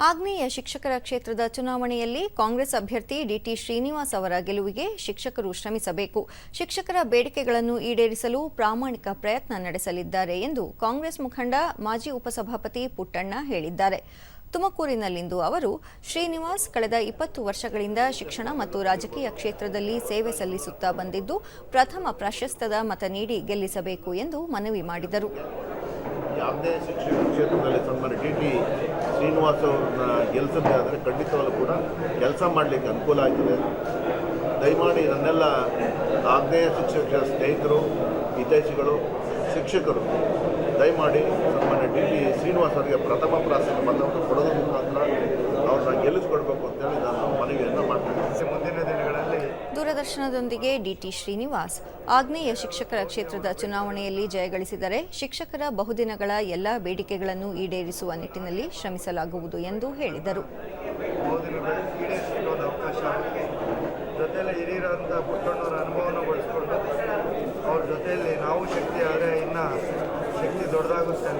ಆಗ್ನೇಯ ಶಿಕ್ಷಕರ ಕ್ಷೇತ್ರದ ಚುನಾವಣೆಯಲ್ಲಿ ಕಾಂಗ್ರೆಸ್ ಅಭ್ಯರ್ಥಿ ಡಿಟಿ ಶ್ರೀನಿವಾಸ್ ಅವರ ಗೆಲುವಿಗೆ ಶಿಕ್ಷಕರು ಶ್ರಮಿಸಬೇಕು. ಶಿಕ್ಷಕರ ಬೇಡಿಕೆಗಳನ್ನು ಈಡೇರಿಸಲು ಪ್ರಾಮಾಣಿಕ ಪ್ರಯತ್ನ ನಡೆಸಲಿದ್ದಾರೆ ಎಂದು ಕಾಂಗ್ರೆಸ್ ಮುಖಂಡ ಮಾಜಿ ಉಪಸಭಾಪತಿ ಪುಟ್ಟಣ್ಣ ಹೇಳಿದ್ದಾರೆ. ತುಮಕೂರಿನಲ್ಲಿಂದು ಅವರು, ಶ್ರೀನಿವಾಸ್ ಕಳೆದ ಇಪ್ಪತ್ತು ವರ್ಷಗಳಿಂದ ಶಿಕ್ಷಣ ಮತ್ತು ರಾಜಕೀಯ ಕ್ಷೇತ್ರದಲ್ಲಿ ಸೇವೆ ಸಲ್ಲಿಸುತ್ತಾ ಬಂದಿದ್ದು, ಪ್ರಥಮ ಪ್ರಾಶಸ್ತ್ಯದ ಮತ ನೀಡಿ ಗೆಲ್ಲಿಸಬೇಕು ಎಂದು ಮನವಿ ಮಾಡಿದರು. ಯಾವುದೇ ಶಿಕ್ಷಣ ಕ್ಷೇತ್ರದಲ್ಲಿ ಸನ್ಮಾನ್ಯ ಟಿ ಟಿ ಶ್ರೀನಿವಾಸ್ ಅವ್ರನ್ನ ಗೆಲ್ಲಿಸದೇ ಆದರೆ ಖಂಡಿತವಾಗ್ಲು ಕೂಡ ಕೆಲಸ ಮಾಡಲಿಕ್ಕೆ ಅನುಕೂಲ ಆಗ್ತದೆ ದಯಮಾಡಿ ನನ್ನೆಲ್ಲ ಆಗ್ನೇಯ ಶಿಕ್ಷಕ ಸ್ನೇಹಿತರು, ಹಿತೈಷಿಗಳು, ಶಿಕ್ಷಕರು, ದಯಮಾಡಿ ಸನ್ಮಾನ್ಯ ಟಿ ಟಿ ಶ್ರೀನಿವಾಸ್ ಅವರಿಗೆ ಪ್ರಥಮ ಪ್ರಾಸನ ಮತವನ್ನು ಕೊಡೋದ್ರ ಮುಖಾಂತರ ಅವ್ರನ್ನ ಗೆಲ್ಲಿಸ್ಕೊಡ್ಬೇಕು ಅಂತೇಳಿ ನಾನು ಮನವಿಯನ್ನು ಮಾಡ್ತೀನಿ. ಮುಂದಿನ ದಿನಗಳಲ್ಲಿ ದೂರದರ್ಶನದೊಂದಿಗೆ ಡಿಟಿ ಶ್ರೀನಿವಾಸ್, ಆಗ್ನೇಯ ಶಿಕ್ಷಕರ ಕ್ಷೇತ್ರದ ಚುನಾವಣೆಯಲ್ಲಿ ಜಯಗಳಿಸಿದರೆ ಶಿಕ್ಷಕರ ಬಹುದಿನಗಳ ಎಲ್ಲ ಬೇಡಿಕೆಗಳನ್ನು ಈಡೇರಿಸುವ ನಿಟ್ಟಿನಲ್ಲಿ ಶ್ರಮಿಸಲಾಗುವುದು ಎಂದು ಹೇಳಿದರು. ಶಕ್ತಿ ದೊಡ್ಡದಾಗುತ್ತೆ